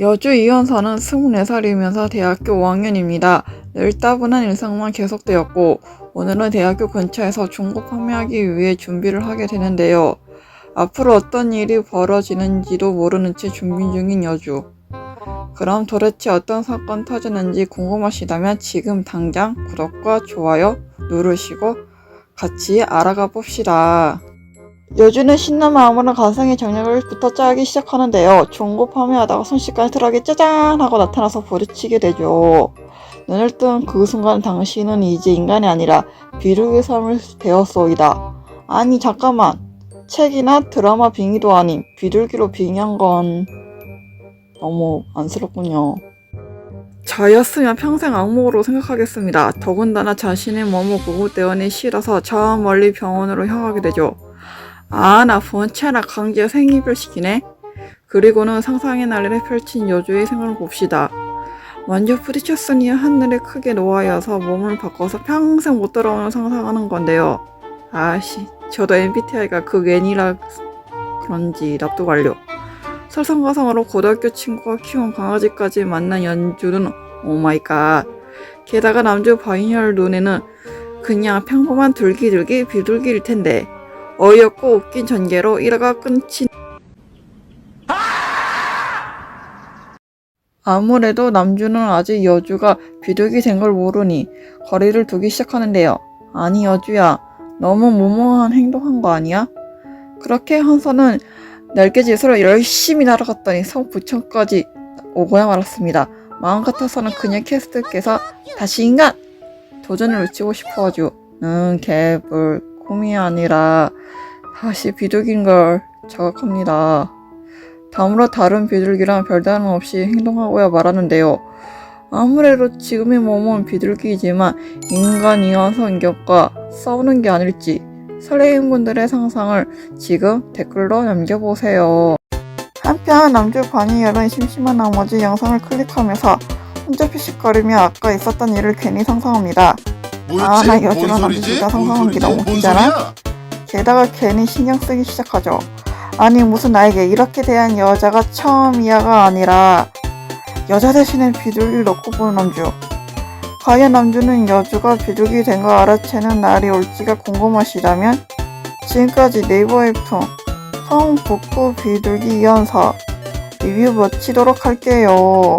여주 이현서는 24살이면서 대학교 5학년입니다. 늘 따분한 일상만 계속되었고 오늘은 대학교 근처에서 중고 판매하기 위해 준비를 하게 되는데요. 앞으로 어떤 일이 벌어지는지도 모르는 채 준비 중인 여주. 그럼 도대체 어떤 사건 터지는지 궁금하시다면 지금 당장 구독과 좋아요 누르시고 같이 알아가 봅시다. 여주는 신난 마음으로 가상의 장력을부터 짜기 시작하는데요. 중고 판매하다가 순식간에 트럭이 짜잔 하고 나타나서 부딪히게 되죠. 눈을 뜬 그 순간 당신은 이제 인간이 아니라 비둘기 삶을 되었소이다. 아니 잠깐만. 책이나 드라마 빙의도 아닌 비둘기로 빙의한 건 너무 안쓰럽군요. 저였으면 평생 악몽으로 생각하겠습니다. 더군다나 자신의 몸을 구급대원이 실어서 저 멀리 병원으로 향하게 되죠. 아, 나 본체나 강제 생입을 시키네. 그리고는 상상의 나래를 펼친 여주의 생활을 봅시다. 먼저 부딪혔으니 하늘에 크게 놓아여서 몸을 바꿔서 평생 못 돌아오는 상상하는 건데요. 아씨, 저도 MBTI가 그 N이라 그런지 납득 완료. 설상가상으로 고등학교 친구가 키운 강아지까지 만난 연주는 오마이갓. 게다가 남주 바이널 눈에는 그냥 평범한 둘기둘기 비둘기일 텐데 어이없고 웃긴 전개로 일화가 끊친 아무래도 남주는 아직 여주가 비둘기 된 걸 모르니 거리를 두기 시작하는데요. 아니 여주야 너무 무모한 행동한 거 아니야? 그렇게 한서는 날개짓으로 열심히 날아갔더니 성 부천까지 오고야 말았습니다. 마음 같아서는 그냥 캐스트께서 다시 인간! 도전을 외치고 싶어가지고 응 개불 꿈이 아니라 다시 비둘기인 걸 자각합니다. 다음으로 다른 비둘기랑 별다름 없이 행동하고야 말하는데요. 아무래도 지금의 몸은 비둘기이지만 인간이어서 인격과 싸우는 게 아닐지 설레임 분들의 상상을 지금 댓글로 남겨보세요. 한편 남주 바니엘은 심심한 나머지 영상을 클릭하면서 혼자 피식거리며 아까 있었던 일을 괜히 상상합니다. 아, 나 뭐였지? 여주랑 뭔 남주 소리지? 진짜 뭔 상상하는 게? 너무 뭔 웃기잖아? 게다가 괜히 신경 쓰기 시작하죠. 아니 무슨 나에게 이렇게 대한 여자가 처음이야가 아니라 여자 대신에 비둘기를 넣고 보는 남주. 과연 남주는 여주가 비둘기 된거 알아채는 날이 올지가 궁금하시다면 지금까지 네이버 웹툰 성북구 비둘기 연사 리뷰 마치도록 할게요.